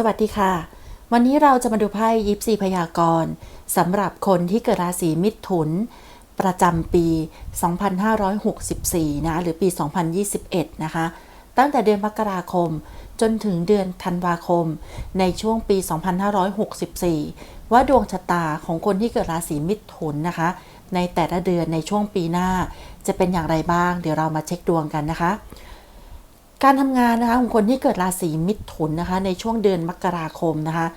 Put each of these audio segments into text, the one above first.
สวัสดีค่ะ วันนี้เราจะมาดูไพ่ยิปซีพยากรณ์สำหรับคนที่เกิดราศีมิถุน ประจำปี 2564 นะ หรือปี 2021 นะคะ ตั้งแต่เดือนมกราคมจนถึงเดือนธันวาคม ในช่วงปี 2564 ว่าดวงชะตาของคนที่เกิดราศีมิถุนนะคะ ในแต่ละเดือนในช่วงปีหน้าจะเป็นอย่างไรบ้าง เดี๋ยวเรามาเช็คดวงกันนะคะ การทำงานนะคะของคนที่เกิดราศีมิถุนนะคะ ในช่วงเดือนมกราคมนะคะ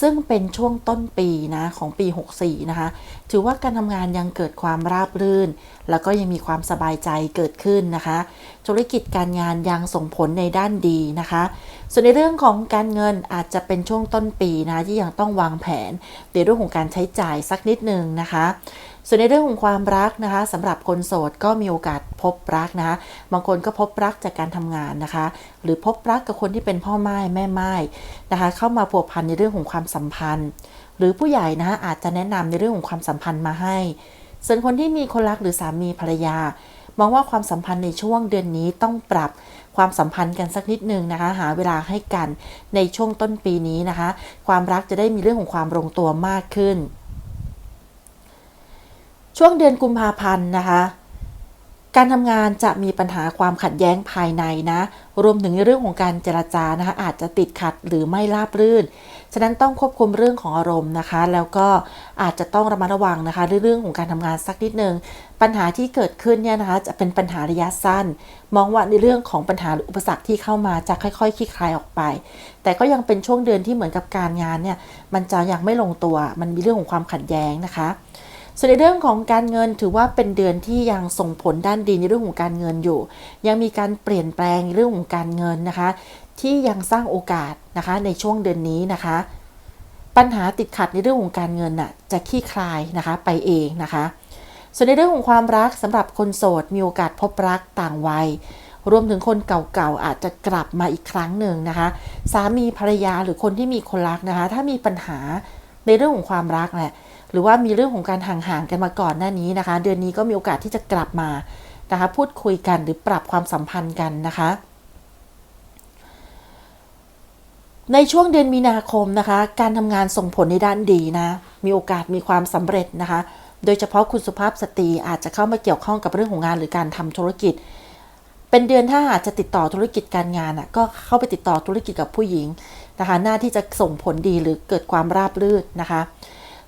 ซึ่งเป็นช่วงต้นปีนะของปี 64 นะคะ ถือว่าการทำงานยังเกิดความราบรื่น แล้วก็ยังมีความสบายใจเกิดขึ้นนะคะ ธุรกิจการงานยังส่งผลในด้านดีนะคะ ส่วนในเรื่องของการเงินอาจจะเป็นช่วงต้นปีนะที่ยังต้องวางแผนในเรื่องของการใช้จ่ายสักนิดนึงนะคะ ส่วนในเรื่องของความรักนะคะสำหรับคนโสดก็มีโอกาสพบรักนะคะบางคนก็พบรักจากการทำงานนะคะ หรือพบรักกับคนที่เป็นพ่อไม้แม่ไม้นะคะเข้ามาผัวพันในเรื่องของความสัมพันธ์ หรือผู้ใหญ่นะคะอาจจะแนะนำในเรื่องของความสัมพันธ์มาให้ ส่วนคนที่มีคนรักหรือสามีภรรยามองว่าความสัมพันธ์ในช่วงเดือนนี้ต้องปรับความสัมพันธ์กันสักนิดนึงนะคะ หาเวลาให้กันในช่วงต้นปีนี้นะคะ ความรักจะได้มีเรื่องของความลงตัวมากขึ้น ช่วงเดือนกุมภาพันธ์นะคะ การทำงานจะมีปัญหาความขัดแย้งภายในนะ รวมถึงในเรื่องของการเจรจานะคะ อาจจะติดขัดหรือไม่ราบรื่น ฉะนั้นต้องควบคุมเรื่องของอารมณ์นะคะ แล้วก็อาจจะต้องระมัดระวังนะคะเรื่องของการทำงานสักนิดนึง ปัญหาที่เกิดขึ้นเนี่ยนะคะ จะเป็นปัญหาระยะสั้น มองว่าในเรื่องของปัญหาหรืออุปสรรคที่เข้ามาจะค่อยๆคลี่คลายออกไป แต่ก็ยังเป็นช่วงเดือนที่เหมือนกับการงานเนี่ย มันจะยังไม่ลงตัว มันมีเรื่องของความขัดแย้งนะคะ ส่วนในเรื่องของการเงินถือว่าเป็นเดือนที่ยังส่งผลด้านดีในเรื่องของการเงินอยู่ ยังมีการเปลี่ยนแปลงเรื่องของการเงินนะคะ ที่ยังสร้างโอกาสนะคะในช่วงเดือนนี้นะคะ ปัญหาติดขัดในเรื่องของการเงินน่ะจะคลี่คลายนะคะไปเองนะคะ ส่วนในเรื่องของความรักสำหรับคนโสดมีโอกาสพบรักต่างวัยรวมถึงคนเก่าๆอาจจะกลับมาอีกครั้งหนึ่งนะคะ สามีภรรยาหรือคนที่มีคนรักนะคะ ถ้ามีปัญหาในเรื่องของความรักแหละ หรือว่ามีเรื่องของการห่างๆกันมาก่อนหน้านี้นะคะ เดือนนี้ก็มีโอกาสที่จะกลับมานะคะ พูดคุยกันหรือปรับความสัมพันธ์กันนะคะ ในช่วงเดือนมีนาคมนะคะ การทำงานส่งผลในด้านดีนะ มีโอกาสมีความสำเร็จนะคะ โดยเฉพาะคุณสุภาพสตรีอาจจะเข้ามาเกี่ยวข้องกับเรื่องของงานหรือการทำธุรกิจ เป็นเดือนถ้าอาจจะติดต่อธุรกิจการงานอะก็เข้าไปติดต่อธุรกิจกับผู้หญิงนะคะ หน้าที่จะส่งผลดีหรือเกิดความราบรื่นนะคะ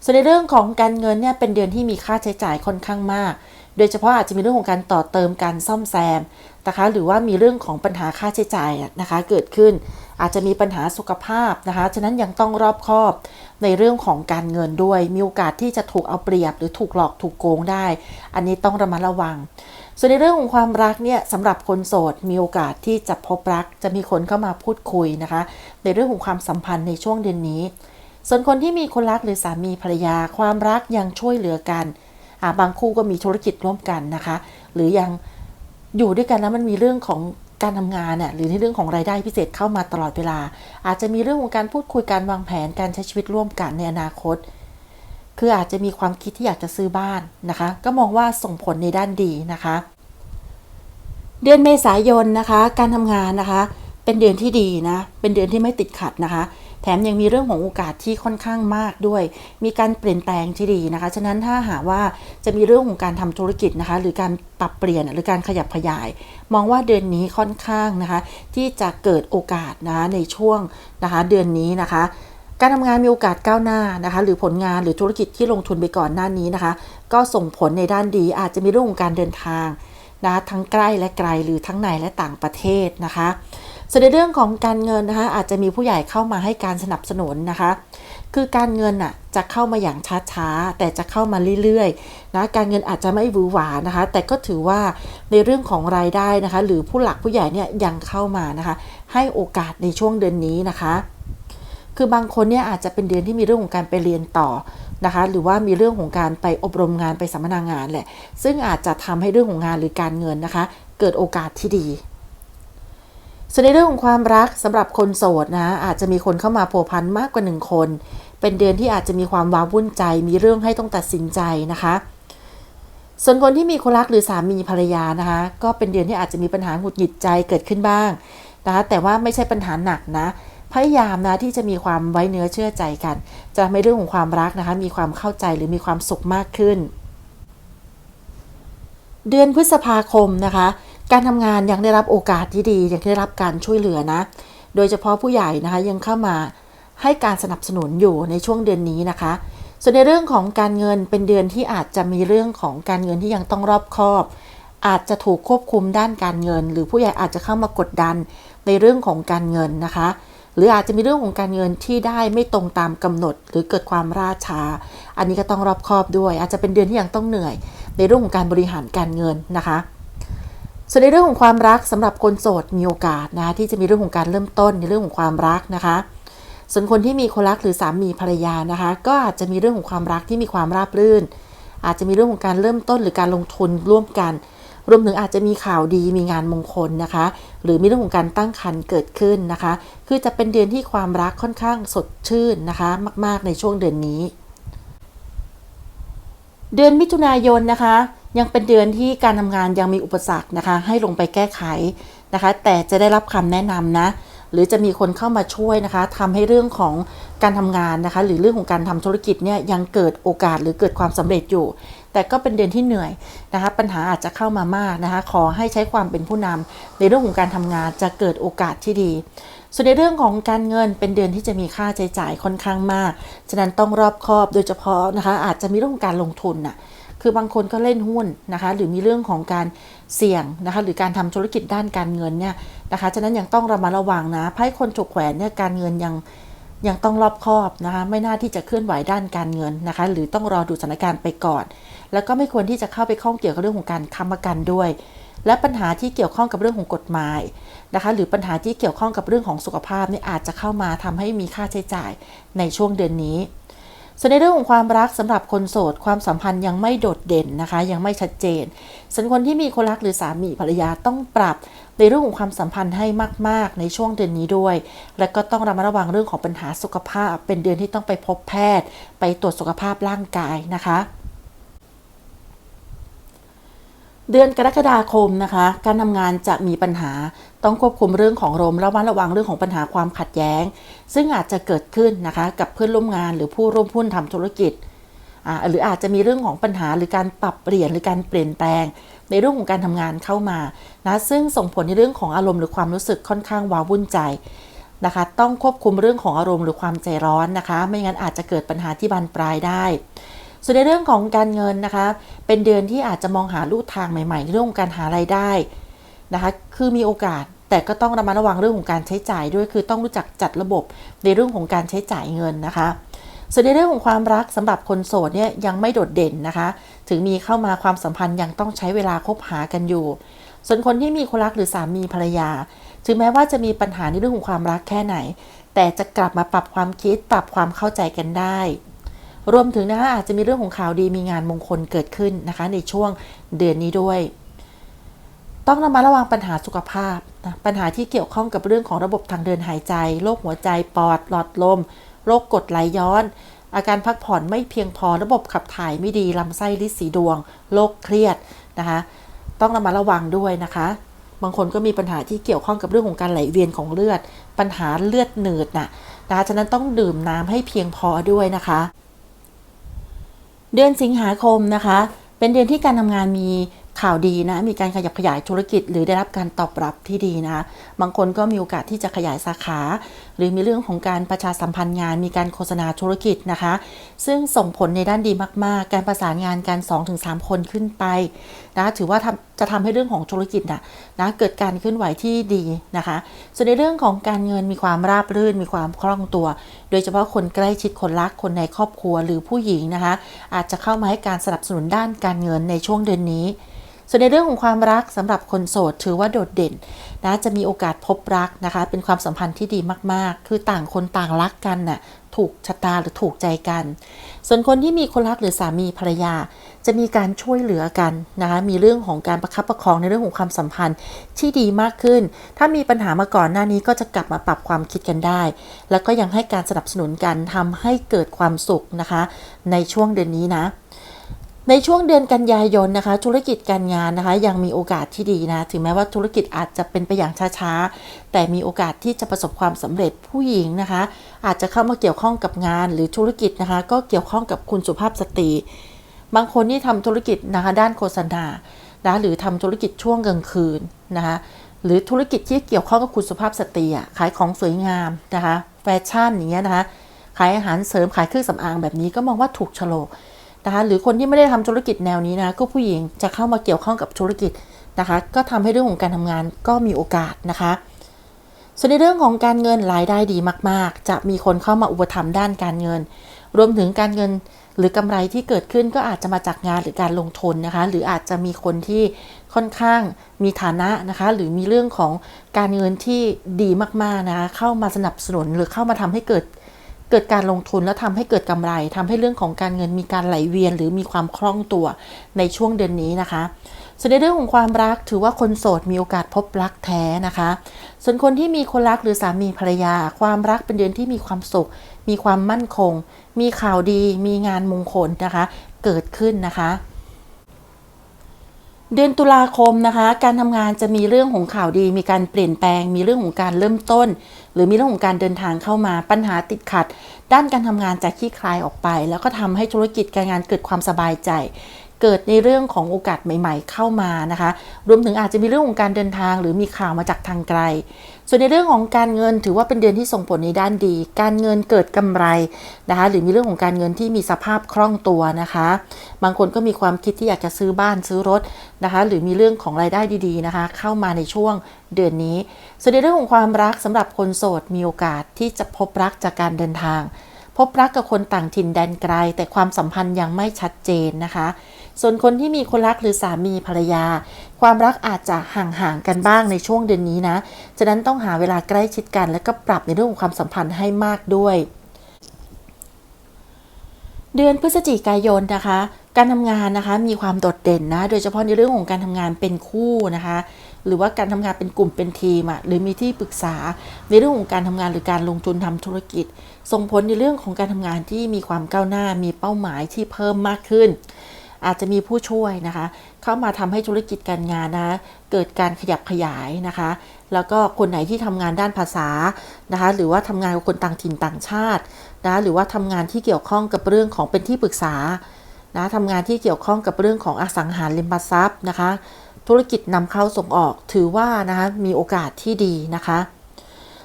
ส่วนในเรื่องของการเงินเนี่ยเป็นเดือนที่มีค่าใช้จ่ายค่อนข้างมาก โดยเฉพาะอาจจะมีเรื่องของการต่อเติมการซ่อมแซมนะคะหรือว่ามีเรื่องของปัญหาค่าใช้จ่ายนะคะเกิดขึ้น อาจจะมีปัญหาสุขภาพนะคะฉะนั้นยังต้องรอบคอบในเรื่องของการเงินด้วย มีโอกาสที่จะถูกเอาเปรียบ หรือถูกหลอกถูกโกงได้ อันนี้ต้องระมัดระวัง ส่วนในเรื่องของความรักเนี่ยสำหรับคนโสดมีโอกาสที่จะพบรัก จะมีคนเข้ามาพูดคุยนะคะ ในเรื่องของความสัมพันธ์ในช่วงเดือนนี้ ส่วนคนที่มีคนรักหรือสามีภรรยาความรักยังช่วยเหลือกันาบางคู่ก็มีธุรกิจร่วมกันนะคะ หรือยังอยู่ด้วยกันแล้วมันมีเรื่องของการทำงานน่ยหรือในเรื่องของรายได้พิเศษเข้ามาตลอดเวลา อาจจะมีเรื่องของการพูดคุยการวางแผนการใช้ชีวิตร่วมกันในอนาคต คืออาจจะมีความคิดที่อยากจะซื้อบ้านนะคะ ก็มองว่าส่งผลในด้านดีนะคะ เดือนเมษายนนะคะ การทำงานนะคะ เป็นเดือนที่ดีนะ เป็นเดือนที่ไม่ติดขัดนะคะ แถมยังมีเรื่องของโอกาสที่ค่อนข้างมากด้วย มีการเปลี่ยนแปลงที่ดีนะคะ ฉะนั้นถ้าหากว่าจะมีเรื่องของการทำธุรกิจนะคะ หรือการปรับเปลี่ยนหรือการขยับขยาย มองว่าเดือนนี้ค่อนข้างนะคะ ที่จะเกิดโอกาสนะะในช่วงนะคะเดือนนี้นะคะการทำงานมีโอกาสก้าวหน้านะคะ หรือผลงานหรือธุรกิจที่ลงทุนไปก่อนหน้านี้นะคะ ก็ส่งผลในด้านดีอาจจะมีเรื่องของการเดินทางนะทั้งใกล้และไกลหรือทั้งในและต่างประเทศนะคะ ส่วนในเรื่องของการเงินนะคะอาจจะมีผู้ใหญ่เข้ามาให้การสนับสนุนนะคะ คือการเงินอะจะเข้ามาอย่างช้าๆ แต่จะเข้ามาเรื่อยๆนะการเงินอาจจะไม่หวือหวานะคะ แต่ก็ถือว่าในเรื่องของรายได้นะคะ หรือผู้หลักผู้ใหญ่เนี่ยยังเข้ามานะคะ ให้โอกาสในช่วงเดือนนี้นะคะ คือบางคนเนี่ยอาจจะเป็นเดือนที่มีเรื่องของการไปเรียนต่อนะคะหรือว่ามีเรื่องของการไปอบรมงานไปสัมมนางานแหละ ซึ่งอาจจะทำให้เรื่องของงานหรือการเงินนะคะ เกิดโอกาสที่ดี ส่วนในเรื่องของความรักสำหรับคนโสดนะอาจจะมีคนเข้ามาโผพันมากกว่าหนึ่งคน เป็นเดือนที่อาจจะมีความว้าวุ่นใจ มีเรื่องให้ต้องตัดสินใจนะคะ ส่วนคนที่มีคนรักหรือสามีภรรยานะคะก็เป็นเดือนที่อาจจะมีปัญหาหงุดหงิดใจเกิดขึ้นบ้างนะคะแต่ว่าไม่ใช่ปัญหาหนักนะ พยายามนะที่จะมีความไว้เนื้อเชื่อใจกัน จะไม่เรื่องของความรักนะคะมีความเข้าใจหรือมีความสุขมากขึ้น เดือนพฤษภาคมนะคะ การทำงานยังได้รับโอกาสที่ดียังได้รับการช่วยเหลือนะ โดยเฉพาะผู้ใหญ่นะคะยังเข้ามาให้การสนับสนุนอยู่ในช่วงเดือนนี้นะคะ ส่วนในเรื่องของการเงินเป็นเดือนที่อาจจะมีเรื่องของการเงินที่ยังต้องรอบคอบ อาจจะถูกควบคุมด้านการเงิน หรือผู้ใหญ่อาจจะเข้ามากดดันในเรื่องของการเงินนะคะ หรืออาจจะมีเรื่องของการเงินที่ได้ไม่ตรงตามกำหนด หรือเกิดความล่าชา อันนี้ก็ต้องรอบคอบด้วย อาจจะเป็นเดือนที่ยังต้องเหนื่อย ในเรื่องของการบริหารการเงินนะคะ ส่วนในเรื่องของความรักสำหรับคนโสดมีโอกาสนะที่จะมีเรื่องของการเริ่มต้นในเรื่องของความรักนะคะ ส่วนคนที่มีคนรักหรือสามีภรรยานะคะ ก็อาจจะมีเรื่องของความรักที่มีความราบรื่น อาจจะมีเรื่องของการเริ่มต้นหรือการลงทุนร่วมกัน รวมถึงอาจจะมีข่าวดีมีงานมงคลนะคะ หรือมีเรื่องของการตั้งครรภ์เกิดขึ้นนะคะ คือจะเป็นเดือนที่ความรักค่อนข้างสดชื่นนะคะ มาก ๆในช่วงเดือนนี้ เดือนมิถุนายนนะคะ ยังเป็นเดือนที่การทำงานยังมีอุปสรรคนะคะ ให้ลงไปแก้ไขนะคะ แต่จะได้รับคำแนะนำนะ หรือจะมีคนเข้ามาช่วยนะคะทำให้เรื่องของการทำงานนะคะ หรือเรื่องของการทำธุรกิจเนี่ยยังเกิดโอกาสหรือเกิดความสำเร็จอยู่ แต่ก็เป็นเดือนที่เหนื่อยนะคะ ปัญหาอาจจะเข้ามามากนะคะ ขอให้ใช้ความเป็นผู้นำในเรื่องของการทำงานจะเกิดโอกาสที่ดีส่วนในเรื่องของการเงินเป็นเดือนที่จะมีค่าใช้จ่ายค่อนข้างมาก ฉะนั้นต้องรอบคอบโดยเฉพาะนะคะ อาจจะมีเรื่องของการลงทุนน่ะ คือบางคนก็เล่นหุ้นนะคะหรือมีเรื่องของการเสี่ยงนะคะหรือการทำธุรกิจด้านการเงินเนี่ยนะคะฉะนั้นยังต้องระมัดระวังนะไพ่คนฉกแขวนเนี่ยการเงินยังยังต้องรอบคอบนะคะไม่น่าที่จะเคลื่อนไหวด้านการเงินนะคะ หรือต้องรอดูสถานการณ์ไปก่อน แล้วก็ไม่ควรที่จะเข้าไปข้องเกี่ยวกับเรื่องของการค้ำประกันด้วย และปัญหาที่เกี่ยวข้องกับเรื่องของกฎหมายนะคะ หรือปัญหาที่เกี่ยวข้องกับเรื่องของสุขภาพนี่อาจจะเข้ามาทำให้มีค่าใช้จ่ายในช่วงเดือนนี้ ส่วนในเรื่องของความรักสำหรับคนโสด ความสัมพันธ์ยังไม่โดดเด่นนะคะ ยังไม่ชัดเจนส่วนคนที่มีคนรักหรือสามีภรรยาต้องปรับในเรื่องของความสัมพันธ์ให้มาก ๆ ในช่วงเดือนนี้ด้วย และก็ต้องระมัดระวังเรื่องของปัญหาสุขภาพ เป็นเดือนที่ต้องไปพบแพทย์ ไปตรวจสุขภาพร่างกายนะคะ เดือนกรกฎาคมนะคะ การทำงานจะมีปัญหาต้องควบคุมเรื่องของลมระมัดระวังเรื่องของปัญหาความขัดแย้ง ซึ่งอาจจะเกิดขึ้นนะคะ กับเพื่อนร่วมงานหรือผู้ร่วมหุ้นทำธุรกิจหรืออาจจะมีเรื่องของปัญหาหรือการปรับเปลี่ยนหรือการเปลี่ยนแปลง ในเรื่องของการทำงานเข้ามานะซึ่งส่งผลในเรื่องของอารมณ์หรือความรู้สึกค่อนข้างว้าวุ่นใจนะคะ ต้องควบคุมเรื่องของอารมณ์หรือความใจร้อนนะคะ ไม่งั้นอาจจะเกิดปัญหาที่บานปลายได้ ส่วนในเรื่องของการเงินนะคะ เป็นเดือนที่อาจจะมองหาลู่ทางใหม่ๆในเรื่องของการหารายได้นะคะ คือมีโอกาสแต่ก็ต้องระมัดระวังเรื่องของการใช้จ่ายด้วยคือต้องรู้จักจัดระบบในเรื่องของการใช้จ่ายเงินนะคะ ส่วนในเรื่องของความรักสำหรับคนโสดเนี่ยยังไม่โดดเด่นนะคะ ถึงมีเข้ามาความสัมพันธ์ยังต้องใช้เวลาคบหากันอยู่ ส่วนคนที่มีคนรักหรือสามีภรรยา ถึงแม้ว่าจะมีปัญหาในเรื่องของความรักแค่ไหน แต่จะกลับมาปรับความคิดปรับความเข้าใจกันได้ รวมถึงนะคะอาจจะมีเรื่องของข่าวดีมีงานมงคลเกิดขึ้นนะคะ ในช่วงเดือนนี้ด้วย ต้องระมัดระวังปัญหาสุขภาพนะปัญหาที่เกี่ยวข้องกับเรื่องของระบบทางเดินหายใจโรคหัวใจปอดหลอดลมโรคกรดไหลย้อน อาการพักผ่อนไม่เพียงพอระบบขับถ่ายไม่ดีลำไส้ลิดสีดวงโรคเครียดนะคะ ต้องระมัดระวังด้วยนะคะบางคนก็มีปัญหาที่เกี่ยวข้องกับเรื่องของการไหลเวียนของเลือด ปัญหาเลือดหนืดน่ะนะฉะนั้นต้องดื่มน้ำให้เพียงพอด้วยนะคะ เดือนสิงหาคมนะคะ เป็นเดือนที่การทำงานมี ข่าวดีนะ มีการขยับขยายธุรกิจ หรือได้รับการตอบรับที่ดีนะบางคนก็มีโอกาสที่จะขยายสาขา หรือมีเรื่องของการประชาสัมพันธ์งาน มีการโฆษณาธุรกิจนะคะ ซึ่งส่งผลในด้านดีมาก ๆ การประสานงานกัน 2-3 คนขึ้นไปนะถือว่าจะทำให้เรื่องของธุรกิจนะนะเกิดการเคลื่อนไหวที่ดีนะคะ ส่วนในเรื่องของการเงินมีความราบรื่นมีความคล่องตัว โดยเฉพาะคนใกล้ชิดคนรักคนในครอบครัวหรือผู้หญิงนะคะ อาจจะเข้ามาให้การสนับสนุนด้านการเงินในช่วงเดือนนี้ ส่วนในเรื่องของความรักสำหรับคนโสดถือว่าโดดเด่นนะจะมีโอกาสพบรักนะคะ เป็นความสัมพันธ์ที่ดีมากๆ คือต่างคนต่างรักกันน่ะถูกชะตาหรือถูกใจกัน ส่วนคนที่มีคนรักหรือสามีภรรยา จะมีการช่วยเหลือกันนะคะ มีเรื่องของการประคับประคองในเรื่องของความสัมพันธ์ที่ดีมากขึ้น ถ้ามีปัญหามาก่อนหน้านี้ก็จะกลับมาปรับความคิดกันได้ แล้วก็ยังให้การสนับสนุนกันทำให้เกิดความสุขนะคะ ในช่วงเดือนนี้นะ ในช่วงเดือนกันยายนนะคะ ธุรกิจการงานนะคะ ยังมีโอกาสที่ดีนะ ถึงแม้ว่าธุรกิจอาจจะเป็นไปอย่างช้าๆ แต่มีโอกาสที่จะประสบความสำเร็จผู้หญิงนะคะ อาจจะเข้ามาเกี่ยวข้องกับงานหรือธุรกิจนะคะ ก็เกี่ยวข้องกับคุณสุภาพสตรี บางคนที่ทำธุรกิจนะคะด้านโฆษณานะหรือทำธุรกิจช่วงกลางคืนนะคะหรือธุรกิจที่เกี่ยวข้องกับคุณสุภาพสตรีอะขายของสวยงามนะคะ แฟชั่นอย่างเงี้ยนะคะ ขายอาหารเสริมขายเครื่องสำอางแบบนี้ก็มองว่าถูกโฉลก นะคะหรือคนที่ไม่ได้ทำธุรกิจแนวนี้นะก็ผู้หญิงจะเข้ามาเกี่ยวข้องกับธุรกิจนะคะ ก็ทำให้เรื่องของการทำงานก็มีโอกาสนะคะส่วนในเรื่องของการเงินรายได้ดีมาก ๆ จะมีคนเข้ามาอุปถัมภ์ด้านการเงิน รวมถึงการเงินหรือกำไรที่เกิดขึ้นก็อาจจะมาจากงานหรือการลงทุนนะคะ หรืออาจจะมีคนที่ค่อนข้างมีฐานะนะคะ หรือมีเรื่องของการเงินที่ดีมากๆนะคะเข้ามาสนับสนุนหรือเข้ามาทำให้เกิด เกิดการลงทุนแล้วทำให้เกิดกำไรทำให้เรื่องของการเงินมีการไหลเวียน หรือมีความคล่องตัวในช่วงเดือนนี้นะคะส่วนในเรื่องของความรักถือว่าคนโสดมีโอกาสพบรักแท้นะคะ ส่วนคนที่มีคนรักหรือสามีภรรยา ความรักเป็นเดือนที่มีความสุข มีความมั่นคง มีข่าวดี มีงานมงคลนะคะ เกิดขึ้นนะคะ เดือนตุลาคมนะคะ การทำงานจะมีเรื่องของข่าวดี มีการเปลี่ยนแปลง มีเรื่องของการเริ่มต้น หรือมีเรื่องของการเดินทางเข้ามาปัญหาติดขัด ด้านการทำงานจะคลี่คลายออกไป แล้วก็ทำให้ธุรกิจการงานเกิดความสบายใจ เกิดในเรื่องของโอกาสใหม่ ๆ เข้ามานะคะ รวมถึงอาจจะมีเรื่องของการเดินทาง หรือมีข่าวมาจากทางไกล ส่วนในเรื่องของการเงินถือว่าเป็นเดือนที่ส่งผลในด้านดี การเงินเกิดกำไรนะคะ หรือมีเรื่องของการเงินที่มีสภาพคล่องตัวนะคะ บางคนก็มีความคิดที่อยากจะซื้อบ้านซื้อรถนะคะ หรือมีเรื่องของรายได้ดีๆนะคะ เข้ามาในช่วงเดือนนี้ ส่วนในเรื่องของความรักสำหรับคนโสดมีโอกาสที่จะพบรักจากการเดินทาง พบรักกับคนต่างถิ่นแดนไกล แต่ความสัมพันธ์ยังไม่ชัดเจนนะคะ ส่วนคนที่มีคนรักหรือสามีภรรยา ความรักอาจจะห่างๆกันบ้างในช่วงเดือนนี้นะ ฉะนั้นต้องหาเวลาใกล้ชิดกัน และก็ปรับในเรื่องของความสัมพันธ์ให้มากด้วย เดือนพฤศจิกายนนะคะ การทำงานนะคะมีความโดดเด่นนะ โดยเฉพาะในเรื่องของการทำงานเป็นคู่นะคะหรือว่าการทำงานเป็นกลุ่มเป็นทีมอะหรือมีที่ปรึกษาในเรื่องของการทำงานหรือการลงทุนทำธุรกิจ ส่งผลในเรื่องของการทำงานที่มีความก้าวหน้ามีเป้าหมายที่เพิ่มมากขึ้น อาจจะมีผู้ช่วยนะคะ เข้ามาทำให้ธุรกิจการงานนะ เกิดการขยับขยายนะคะ แล้วก็คนไหนที่ทำงานด้านภาษานะคะ หรือว่าทำงานกับคนต่างถิ่นต่างชาตินะหรือว่าทำงานที่เกี่ยวข้องกับเรื่องของเป็นที่ปรึกษานะทำงานที่เกี่ยวข้องกับเรื่องของอสังหาริมทรัพย์นะคะ ธุรกิจนำเข้าส่งออกถือว่านะคะมีโอกาสที่ดีนะคะ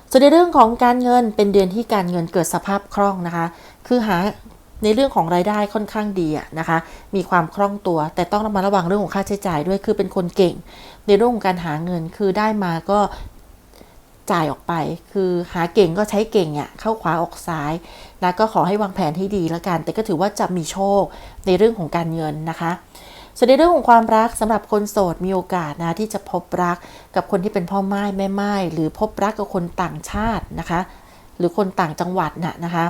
ส่วนในเรื่องของการเงินเป็นเดือนที่การเงินเกิดสภาพคล่องนะคะ คือหา ในเรื่องของรายได้ค่อนข้างดีนะคะ มีความคล่องตัว แต่ต้องระมัดระวังเรื่องของค่าใช้จ่ายด้วย คือเป็นคนเก่ง ในเรื่องของการหาเงิน คือได้มาก็จ่ายออกไป คือหาเก่งก็ใช้เก่งอะเข้าขวาออกซ้ายนะก็ขอให้วางแผนให้ดีล้วกัน แต่ก็ถือว่าจะมีโชคในเรื่องของการเงินนะคะส่วนในเรื่องของความรักสำหรับคนโสดมีโอกาสนะที่จะพบรักกับคนที่เป็นพ่อไม้แม่ไม้หรือพบรักกับคนต่างชาตินะคะ หรือคนต่างจังหวัดน่ะนะคะ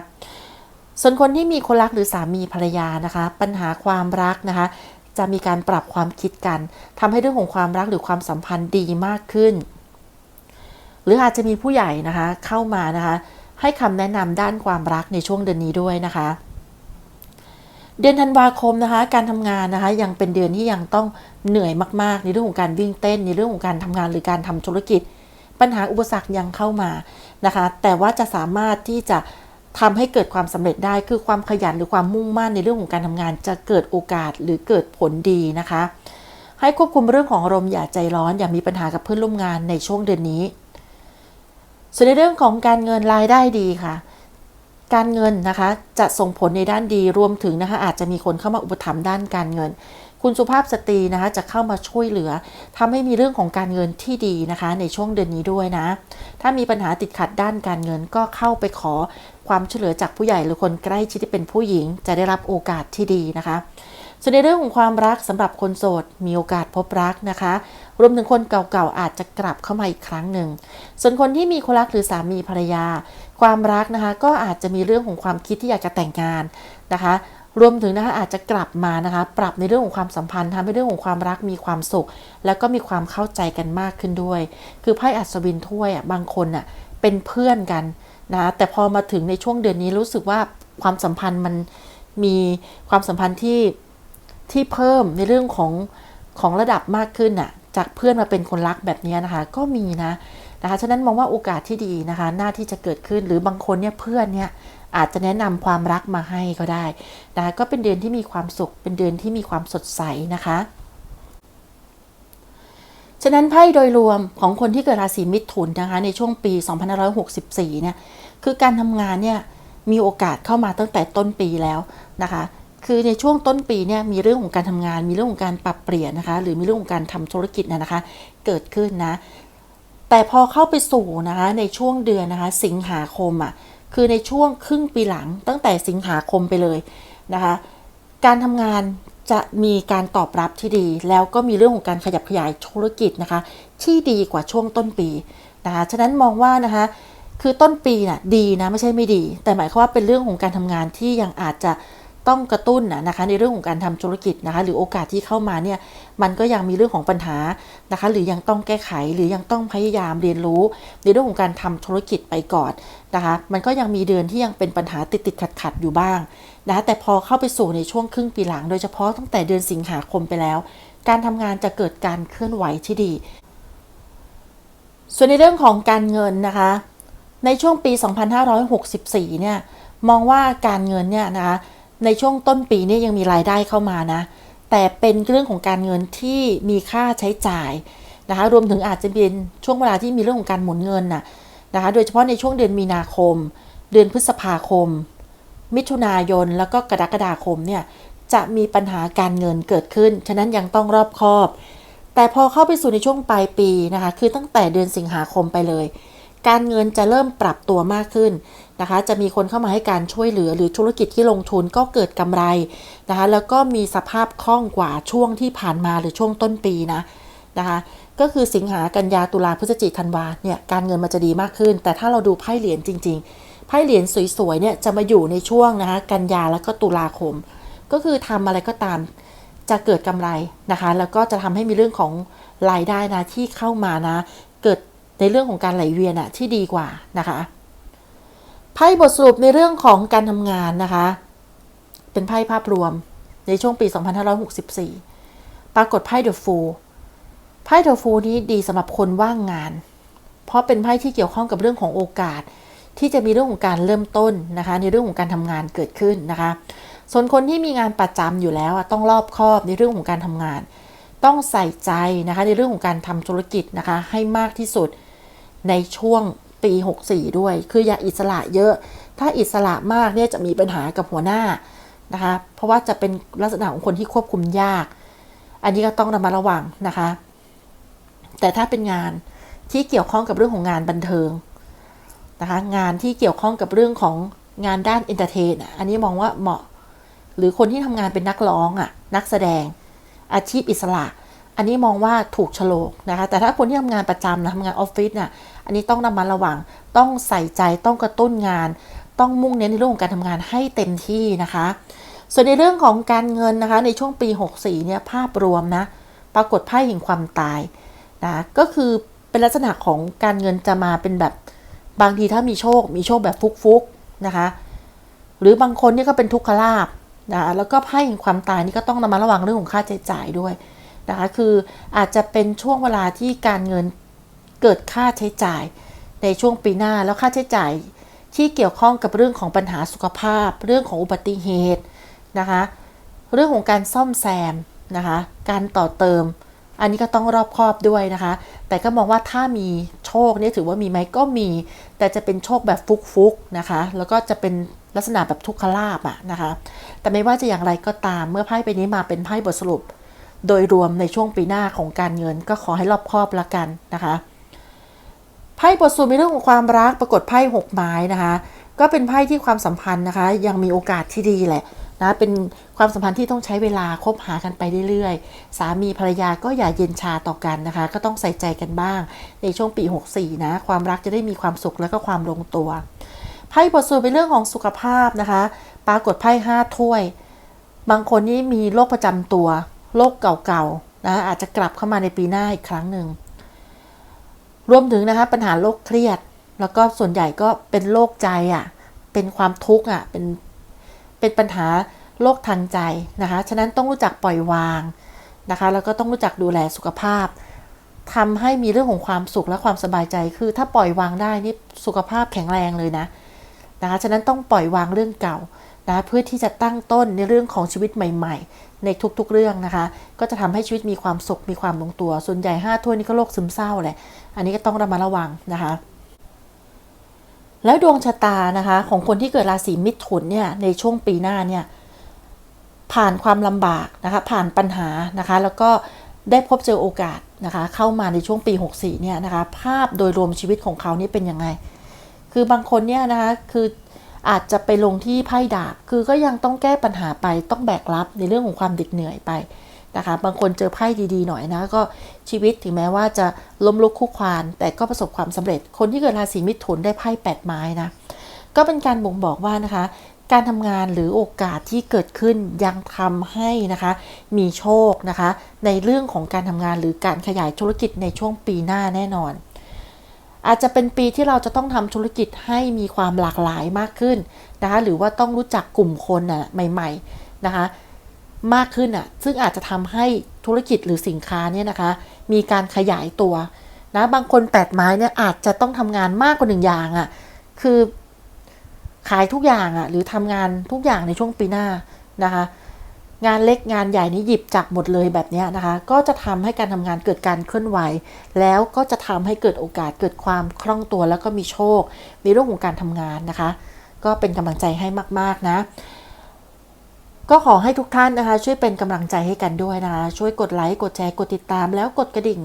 ส่วนคนที่มีคนรักหรือสามีภรรยานะคะ ปัญหาความรักนะคะ จะมีการปรับความคิดกันทำให้เรื่องของความรักหรือความสัมพันธ์ดีมากขึ้น หรืออาจจะมีผู้ใหญ่นะคะ เข้ามานะคะ ให้คำแนะนำด้านความรักในช่วงเดือนนี้ด้วยนะคะ เดือนธันวาคมนะคะ การทำงานนะคะ ยังเป็นเดือนที่ยังต้องเหนื่อยมาก ๆ ในเรื่องของการวิ่งเต้น ในเรื่องของการทำงานหรือการทำธุรกิจ ปัญหาอุปสรรคยังเข้ามานะคะ แต่ว่าจะสามารถที่จะ ทำให้เกิดความสำเร็จได้คือความขยันหรือความมุ่งมั่นในเรื่องของการทำงาน จะเกิดโอกาสหรือเกิดผลดีนะคะ ให้ควบคุมเรื่องของอารมณ์อย่าใจร้อนอย่ามีปัญหากับเพื่อนร่วมงานในช่วงเดือนนี้ ส่วนในเรื่องของการเงินรายได้ดีค่ะ การเงินนะคะจะส่งผลในด้านดีรวมถึงนะคะอาจจะมีคนเข้ามาอุปถัมภ์ด้านการเงิน คุณสุภาพสตรีนะคะจะเข้ามาช่วยเหลือทำให้มีเรื่องของการเงินที่ดีนะคะ ในช่วงเดือนนี้ด้วยนะ ถ้ามีปัญหาติดขัดด้านการเงินก็เข้าไปขอความช่วยเหลือจากผู้ใหญ่หรือคนใกล้ชิดที่เป็นผู้หญิง จะได้รับโอกาสที่ดีนะคะส่วนในเรื่องของความรักสำหรับคนโสดมีโอกาสพบรักนะคะ รวมถึงคนเก่าๆอาจจะกลับเข้ามาอีกครั้งหนึ่ง ส่วนคนที่มีคนรักหรือสามีภรรยา ความรักนะคะก็อาจจะมีเรื่องของความคิดที่อยากจะแต่งงานนะคะ รวมถึงนะคะอาจจะกลับมานะคะ ปรับในเรื่องของความสัมพันธ์ทำให้เรื่องของความรักมีความสุข แล้วก็มีความเข้าใจกันมากขึ้นด้วย คือไพ่อัศวินถ้วยอะบางคนอะเป็นเพื่อนกันนะแต่พอมาถึงในช่วงเดือนนี้รู้สึกว่าความสัมพันธ์มันมีความสัมพันธ์ที่ที่เพิ่มในเรื่องของของระดับมากขึ้นน่ะจากเพื่อนมาเป็นคนรักแบบนี้นะคะ ก็มีนะ นะคะฉะนั้นมองว่าโอกาสที่ดีนะคะหน้าที่จะเกิดขึ้นหรือบางคนเนี่ยเพื่อนเนี่ยอาจจะแนะนำความรักมาให้ก็ได้นะคะก็เป็นเดือนที่มีความสุข เป็นเดือนที่มีความสดใสนะคะฉะนั้นไพ่โดยรวมของคนที่เกิดราศีมิถุนนะคะในช่วงปี 2564 เนี่ยคือการทำงานเนี่ยมีโอกาสเข้ามาตั้งแต่ต้นปีแล้วนะคะ คือในช่วงต้นปีเนี่ยมีเรื่องของการทำงาน มีเรื่องของการปรับเปลี่ยนนะคะ หรือมีเรื่องของการทำธุรกิจนะคะ เกิดขึ้นนะ แต่พอเข้าไปสู่นะคะในช่วงเดือนนะคะ สิงหาคมอะคือในช่วงครึ่งปีหลังตั้งแต่สิงหาคมไปเลยนะคะ การทำงานจะมีการตอบรับที่ดี แล้วก็มีเรื่องของการขยับขยายธุรกิจนะคะ ที่ดีกว่าช่วงต้นปีนะคะฉะนั้นมองว่านะคะ คือต้นปีน่ะดีนะไม่ใช่ไม่ดี แต่หมายความว่าเป็นเรื่องของการทำงานที่ยังอาจจะ ต้องกระตุ้นนะนะคะในเรื่องของการทำธุรกิจนะคะหรือโอกาสที่เข้ามาเนี่ยมันก็ยังมีเรื่องของปัญหานะคะหรือยังต้องแก้ไขหรือยังต้องพยายามเรียนรู้ ในเรื่องของการทำธุรกิจไปก่อนนะคะมันก็ยังมีเดือนที่ยังเป็นปัญหาติดติดขัดขัดอยู่บ้างนะคะแต่พอเข้าไปสู่ในช่วงครึ่งปีหลัง โดยเฉพาะตั้งแต่เดือนสิงหาคมไปแล้ว การทำงานจะเกิดการเคลื่อนไหวที่ดี ส่วนในเรื่องของการเงินนะคะในช่วงปี 2564 เนี่ยมองว่าการเงินเนี่ยนะคะ ในช่วงต้นปีนี่ยยังมีรายได้เข้ามานะ แต่เป็นเรื่องของการเงินที่มีค่าใช้จ่ายนะคะรวมถึงอาจจะเป็นช่วงเวลาที่มีเรื่องของการหมุนเงินน่ะนะคะโดยเฉพาะในช่วงเดือนมีนาคม เดือนพฤษภาคม มิถุนายนแล้วก็กรกฎาคมเนี่ยจะมีปัญหาการเงินเกิดขึ้น ฉะนั้นยังต้องรอบคอบ แต่พอเข้าไปสู่ในช่วงปลายปีนะคะ คือตั้งแต่เดือนสิงหาคมไปเลย การเงินจะเริ่มปรับตัวมากขึ้นนะคะ จะมีคนเข้ามาให้การช่วยเหลือ หรือธุรกิจที่ลงทุนก็เกิดกำไรนะคะ แล้วก็มีสภาพคล่องกว่าช่วงที่ผ่านมาหรือช่วงต้นปีนะนะคะ ก็คือสิงหากันยาตุลาพฤศจิกธันวาเนี่ยการเงินมันจะดีมากขึ้น แต่ถ้าเราดูไพ่เหรียญจริง ๆ ไพ่เหรียญสวยๆเนี่ยจะมาอยู่ในช่วงนะคะกันยาแล้วก็ตุลาคม ก็คือทำอะไรก็ตามจะเกิดกำไรนะคะ แล้วก็จะทำให้มีเรื่องของรายได้นะที่เข้ามานะ เกิด ในเรื่องของการไหลเวียนอะที่ดีกว่านะคะไพ่บทสรุปในเรื่องของการทำงานนะคะ เป็นไพ่ภาพรวมในช่วงปี 2564 ปรากฏไพ่เดอะฟูลไพ่เดอะฟูลนี้ดีสำหรับคนว่างงาน เพราะเป็นไพ่ที่เกี่ยวข้องกับเรื่องของโอกาส ที่จะมีเรื่องของการเริ่มต้นนะคะ ในเรื่องของการทำงานเกิดขึ้นนะคะ ส่วนคนที่มีงานประจำอยู่แล้วต้องรอบคอบในเรื่องของการทำงาน ต้องใส่ใจนะคะในเรื่องของการทำธุรกิจนะคะ ให้มากที่สุด ในช่วงปี 64 ด้วย คืออย่าอิสระเยอะ ถ้าอิสระมากเนี่ยจะมีปัญหากับหัวหน้านะคะ เพราะว่าจะเป็นลักษณะของคนที่ควบคุมยาก อันนี้ก็ต้องระมัดระวังนะคะ แต่ถ้าเป็นงานที่เกี่ยวข้องกับเรื่องของงานบันเทิงนะคะ งานที่เกี่ยวข้องกับเรื่องของงานด้านเอนเตอร์เทนอะอันนี้มองว่าเหมาะ หรือคนที่ทำงานเป็นนักร้องอะ นักแสดง อาชีพอิสระ อันนี้มองว่าถูกโฉลกนะคะ แต่ถ้าคนที่ทำงานประจำนะทำงานออฟฟิศน่ะ อันนี้ต้องระมัดระวัง ต้องใส่ใจ ต้องกระตุ้นงาน ต้องมุ่งเน้นในเรื่องของการทำงานให้เต็มที่นะคะ ส่วนในเรื่องของการเงินนะคะ ในช่วงปี 64 เนี่ยภาพรวมนะ ปรากฏไพ่แห่งความตายนะ ก็คือเป็นลักษณะของการเงินจะมาเป็นแบบ บางทีถ้ามีโชค มีโชคแบบฟุกๆนะคะ หรือบางคนเนี่ยก็เป็นทุกขลาบนะ แล้วก็ไพ่แห่งความตายนี่ก็ต้องระมัดระวังเรื่องของค่าใช้จ่ายด้วย นะคะคืออาจจะเป็นช่วงเวลาที่การเงินเกิดค่าใช้จ่ายในช่วงปีหน้าแล้วค่าใช้จ่ายที่เกี่ยวข้องกับเรื่องของปัญหาสุขภาพ เรื่องของอุบัติเหตุนะคะเรื่องของการซ่อมแซมนะคะการต่อเติม อันนี้ก็ต้องรอบคอบด้วยนะคะ แต่ก็มองว่าถ้ามีโชคเนี่ยถือว่ามีไหมก็มี แต่จะเป็นโชคแบบฟุกๆนะคะแล้วก็จะเป็นลักษณะแบบทุกขลาบอะนะคะแต่ไม่ว่าจะอย่างไรก็ตามเมื่อไพ่ใบนี้มาเป็นไพ่บทสรุป โดยรวมในช่วงปีหน้าของการเงิน ก็ขอให้รอบคอบละกันนะคะไพ่บทสรุปในเรื่องของความรักปรากฏไพ่หกไม้นะคะ ก็เป็นไพ่ที่ความสัมพันธ์นะคะ ยังมีโอกาสที่ดีแหละนะเป็นความสัมพันธ์ที่ต้องใช้เวลาคบหากันไปเรื่อยๆ สามีภรรยาก็อย่าเย็นชาต่อกันนะคะ ก็ต้องใส่ใจกันบ้าง ในช่วงปี 64 นะ ความรักจะได้มีความสุขและก็ความลงตัวไพ่บทสรุปเป็นเรื่องของสุขภาพนะคะ ปรากฏไพ่ห้าถ้วย บางคนนี่มีโรคประจำตัว โรคเก่าๆนะอาจจะกลับเข้ามาในปีหน้าอีกครั้งหนึ่งรวมถึงนะคะปัญหาโรคเครียด แล้วก็ส่วนใหญ่ก็เป็นโรคใจอะ่ะเป็นความทุกข์อะเป็นเป็นปัญหาโรคทางใจนะคะฉะนั้นต้องรู้จักปล่อยวางนะคะแล้วก็ต้องรู้จักดูแลสุขภาพทำให้มีเรื่องของความสุขและความสบายใจ คือถ้าปล่อยวางได้นี่สุขภาพแข็งแรงเลยนะนะคะฉะนั้นต้องปล่อยวางเรื่องเก่านะเพื่อที่จะตั้งต้นในเรื่องของชีวิตใหม่ ๆ ในทุกๆเรื่องนะคะ ก็จะทำให้ชีวิตมีความสุขมีความลงตัว ส่วนใหญ่5ถ้วยนี่ก็โรคซึมเศร้าแหละ อันนี้ก็ต้องระมัดระวังนะคะ แล้วดวงชะตานะคะของคนที่เกิดราศีมิถุนเนี่ยในช่วงปีหน้าเนี่ยผ่านความลำบากนะคะผ่านปัญหานะคะ แล้วก็ได้พบเจอโอกาสนะคะ เข้ามาในช่วงปี 64เนี่ยนะคะ ภาพโดยรวมชีวิตของเขานี่เป็นยังไง คือบางคนเนี่ยนะคะคือ อาจจะไปลงที่ไพ่ดาบ คือก็ยังต้องแก้ปัญหาไปต้องแบกรับในเรื่องของความเด็ดเหนื่อยไปนะคะ บางคนเจอไพ่ดีๆหน่อยนะ ก็ชีวิตถึงแม้ว่าจะล้มลุกคลุกคลานแต่ก็ประสบความสำเร็จ คนที่เกิดราศีมิถุนได้ไพ่แปดไม้นะ ก็เป็นการบ่งบอกว่านะคะ การทำงานหรือโอกาสที่เกิดขึ้นยังทำให้นะคะ มีโชคนะคะ ในเรื่องของการทำงานหรือการขยายธุรกิจในช่วงปีหน้าแน่นอน อาจจะเป็นปีที่เราจะต้องทำธุรกิจให้มีความหลากหลายมากขึ้นนะคะหรือว่าต้องรู้จักกลุ่มคนน่ะใหม่ๆนะคะมากขึ้นอะซึ่งอาจจะทำให้ธุรกิจหรือสินค้าเนี่ยนะคะ มีการขยายตัวนะบางคนแปดไม้เนี่ยอาจจะต้องทำงานมากกว่าหนึ่งอย่างอะคือขายทุกอย่างอะหรือทำงานทุกอย่างในช่วงปีหน้านะคะ งานเล็กงานใหญ่นี้หยิบจับหมดเลยแบบนี้นะคะ ก็จะทำให้การทำงานเกิดการเคลื่อนไหว แล้วก็จะทำให้เกิดโอกาสเกิดความคล่องตัวแล้วก็มีโชคมีเรื่องของการทำงานนะคะ ก็เป็นกำลังใจให้มาก ๆ นะ ก็ขอให้ทุกท่านนะคะ ช่วยเป็นกำลังใจให้กันด้วยนะคะ ช่วยกดไลค์กดแชร์กดติดตาม แล้วกดกระดิ่ง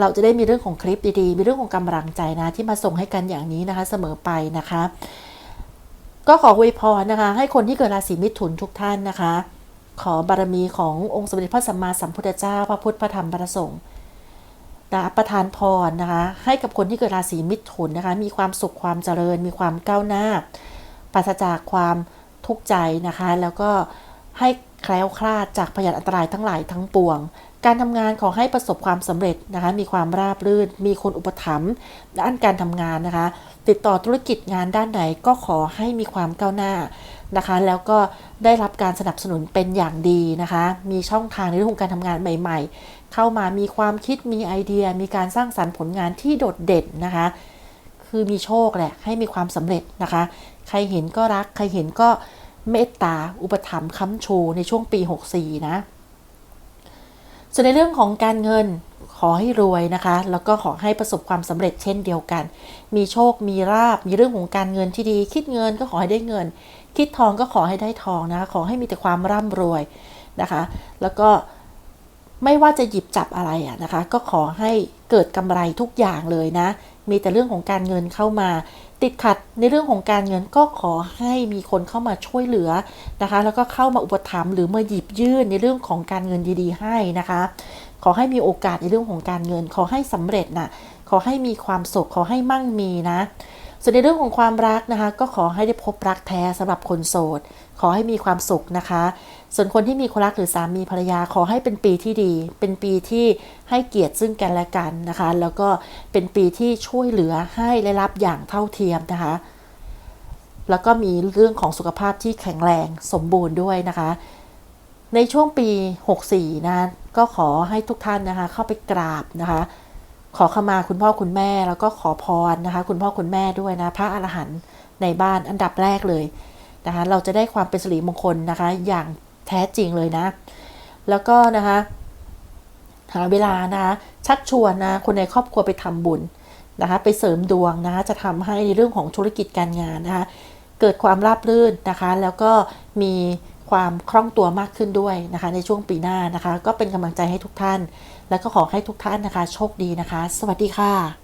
เราจะได้มีเรื่องของคลิปดีๆ มีเรื่องของกำลังใจนะ ที่มาส่งให้กันอย่างนี้นะคะ เสมอไปนะคะ ก็ขออวยพรนะคะ ให้คนที่เกิดราศีมิถุนทุกท่านนะคะ ขอบารมีขององค์สมเด็จพระสัมมาสัมพุทธเจ้า พระพุทธพระธรรมพระสงฆ์นะประทานพรนะคะ ให้กับคนที่เกิดราศีมิถุนนะคะ มีความสุขความเจริญ มีความก้าวหน้าปราศจากความทุกข์ใจนะคะ แล้วก็ให้แคล้วคลาดจากพยานอันตรายทั้งหลายทั้งปวง การทำงานขอให้ประสบความสำเร็จนะคะ มีความราบรื่น มีคนอุปถัมภ์ด้านการทำงานนะคะ ติดต่อธุรกิจงานด้านไหนก็ขอให้มีความก้าวหน้า นะคะ แล้วก็ได้รับการสนับสนุนเป็นอย่างดีนะคะ มีช่องทางในเรื่องของการทำงานใหม่ ๆ เข้ามามีความคิดมีไอเดีย มีการสร้างสรรค์ผลงานที่โดดเด่นนะคะ คือมีโชคแหละให้มีความสำเร็จนะคะ ใครเห็นก็รัก ใครเห็นก็เมตตาอุปถัมภ์ค้ำชูในช่วงปี 64 นะส่วนในเรื่องของการเงินขอให้รวยนะคะ แล้วก็ขอให้ประสบความสำเร็จเช่นเดียวกัน มีโชคมีราบมีเรื่องของการเงินที่ดี คิดเงินก็ขอให้ได้เงิน คิดทองก็ขอให้ได้ทองนะคะขอให้มีแต่ความร่ำรวยนะคะ แล้วก็ไม่ว่าจะหยิบจับอะไรอะนะคะ ก็ขอให้เกิดกำไรทุกอย่างเลยนะ มีแต่เรื่องของการเงินเข้ามา ติดขัดในเรื่องของการเงินก็ขอให้มีคนเข้ามาช่วยเหลือนะคะ แล้วก็เข้ามาอุปถัมภ์หรือมาหยิบยื่นในเรื่องของการเงินดีๆ ให้นะคะ ขอให้มีโอกาสในเรื่องของการเงิน ขอให้สำเร็จนะขอให้มีความสุขขอให้มั่งมีนะ ส่วนในเรื่องของความรักนะคะ ก็ขอให้ได้พบรักแท้สำหรับคนโสด ขอให้มีความสุขนะคะ ส่วนคนที่มีคนรักหรือสามีภรรยาขอให้เป็นปีที่ดี เป็นปีที่ให้เกียรติซึ่งกันและกันนะคะ แล้วก็เป็นปีที่ช่วยเหลือให้ได้รับอย่างเท่าเทียมนะคะ แล้วก็มีเรื่องของสุขภาพที่แข็งแรงสมบูรณ์ด้วยนะคะ ในช่วงปี 64นะก็ขอให้ทุกท่านนะคะ เข้าไปกราบนะคะ ขอขมาคุณพ่อคุณแม่ แล้วก็ขอพรนะคะ คุณพ่อคุณแม่ด้วยนะ พระอรหันต์ในบ้านอันดับแรกเลยนะคะ เราจะได้ความเป็นสิริมงคลนะคะ อย่างแท้จริงเลยนะ แล้วก็นะคะหาเวลานะคะชักชวนนะคนในครอบครัวไปทำบุญนะคะ ไปเสริมดวงนะคะจะทำให้ในเรื่องของธุรกิจการงานนะคะ เกิดความราบรื่นนะคะ แล้วก็มีความคล่องตัวมากขึ้นด้วยนะคะ ในช่วงปีหน้านะคะ ก็เป็นกำลังใจให้ทุกท่าน แล้วก็ขอให้ทุกท่านนะคะ โชคดีนะคะ สวัสดีค่ะ